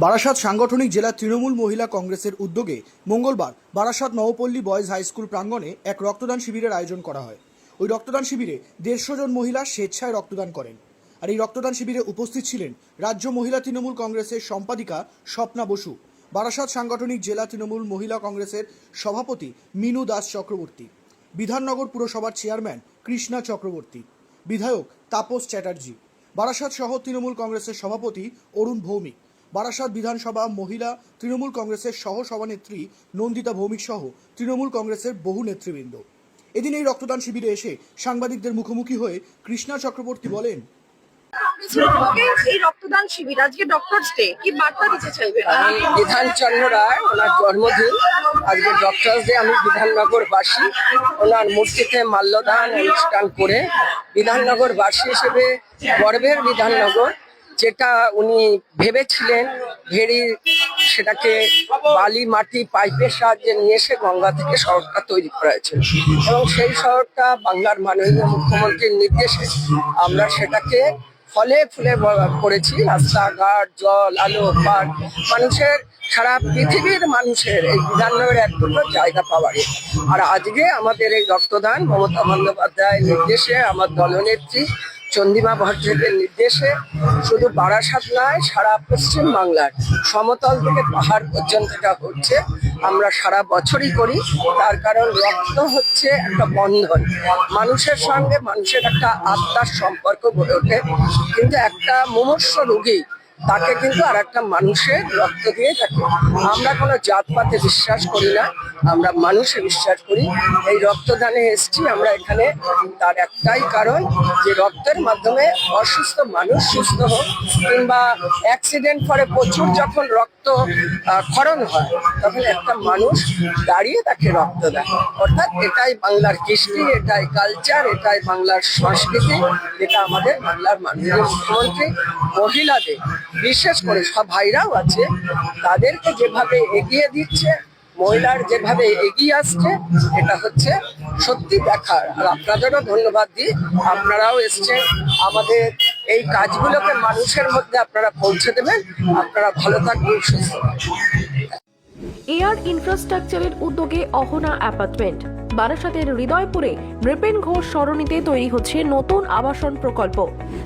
বারাসাত সাংগঠনিক জেলা তৃণমূল মহিলা কংগ্রেসের উদ্যোগে মঙ্গলবার Barasat Nabapalli boys high school প্রাঙ্গণে এক রক্তদান শিবিরের আয়োজন করা হয়। ওই রক্তদান শিবিরে দেড়শো জন মহিলা স্বেচ্ছায় রক্তদান করেন। আর এই রক্তদান শিবিরে উপস্থিত ছিলেন রাজ্য মহিলা তৃণমূল কংগ্রেসের সম্পাদিকা স্বপ্না বসু, বারাসাত সাংগঠনিক জেলা তৃণমূল মহিলা কংগ্রেসের সভাপতি মিনু দাস চক্রবর্তী, বিধাননগর পুরসভার চেয়ারম্যান কৃষ্ণা চক্রবর্তী, বিধায়ক তাপস চ্যাটার্জি, বারাসাত সহ তৃণমূল কংগ্রেসের সভাপতি অরুণ ভৌমিক বারাসাত বিধানসভা মহিলা তৃণমূল কংগ্রেসের সহ সভানেত্রী নন্দিতা ভৌমিক সহ তৃণমূল কংগ্রেসের বহু নেতৃবৃন্দ। এদিন এই রক্তদান শিবিরে এসে সাংবাদিকদের মুখোমুখি হয়ে কৃষ্ণা চক্রবর্তী বলেন এই রক্তদান শিবির আজকে ডক্টরস ডে কি বার্তা দিতে চাইবেন? আমি বিধানচন্দ্র রায় ওনার জন্মদিন। আজকে ডক্টরস ডে আমি বিধাননগর বাসী ওনার মূর্তিতে মাল্যদান অনুষ্ঠান করে বিধাননগর বাসী হিসেবে গর্বের বিধাননগর। যেটা উনি ভেবেছিলেন, ভেরি সেটাকে বালি মাটি পাইপের সাহায্যে নিয়ে এসে গঙ্গা থেকে শহরটা তৈরি করা হয়েছিল। এবং সেই শহরটা বাংলার মাননীয় মুখ্যমন্ত্রীর নির্দেশে আমরা সেটাকে ফলে ফুলে করেছি। রাস্তাঘাট, জল, আলো, পার্ক, মানুষের সারা পৃথিবীর মানুষের এই বিধাননগরের এক টুকরো জায়গা পাওয়ার। আর আজকে আমাদের এই রক্তদান, মমতা বন্দ্যোপাধ্যায়ের নির্দেশে আমার দলনেত্রী চন্দিমা ভট্টাচার্যের নির্দেশে শুধু বারাসাত নয়, সারা পশ্চিম বাংলার সমতল থেকে পাহাড় পর্যন্ত এটা হচ্ছে আমরা সারা বছরই করি। তার কারণ রক্ত হচ্ছে একটা বন্ধন। মানুষের সঙ্গে মানুষের একটা আত্মার সম্পর্ক গড়ে ওঠে। কিন্তু একটা মুমূর্ষ রোগী তাকে কিন্তু আর একটা মানুষের রক্ত দিয়ে থাকে আমরা কোনো জাতপাতে বিশ্বাস করি না, আমরা মানুষে বিশ্বাস করি। এই রক্তদানে এসছি আমরা এখানে। তার একটাই কারণ যে রক্তের মাধ্যমে অসুস্থ মানুষ সুস্থ হোক কিংবা অ্যাক্সিডেন্ট করে প্রচুর যখন রক্ত ক্ষরণ হয়, তখন একটা মানুষ দাঁড়িয়ে তাকে রক্ত দেয়। অর্থাৎ এটাই বাংলার কৃষ্টি, এটাই কালচার এটাই বাংলার সংস্কৃতি এটা আমাদের বাংলার মাননীয় মুখ্যমন্ত্রী, মহিলাদের বিশেষ করে, সব ভাইরাও আছে, তাদেরকে যেভাবে এগিয়ে দিচ্ছে, মহিলার যেভাবে এগিয়ে আসছে, এটা হচ্ছে সত্যি দেখার। আর আপনাদেরও ধন্যবাদ দিই, আপনারাও এসছেন, আমাদের এই কাজগুলোকে মানুষের মধ্যে আপনারা পৌঁছে দেবেন, আপনারা ভালো থাকবেন, সুস্থ এয়ার ইনফ্রাস্ট্রাকচারের উদ্যোগে অহনা অ্যাপার্টমেন্ট। বারাসাতের হৃদয়পুরে নৃপেন ঘোষ সরণিতে তৈরি হচ্ছে নতুন আবাসন প্রকল্প।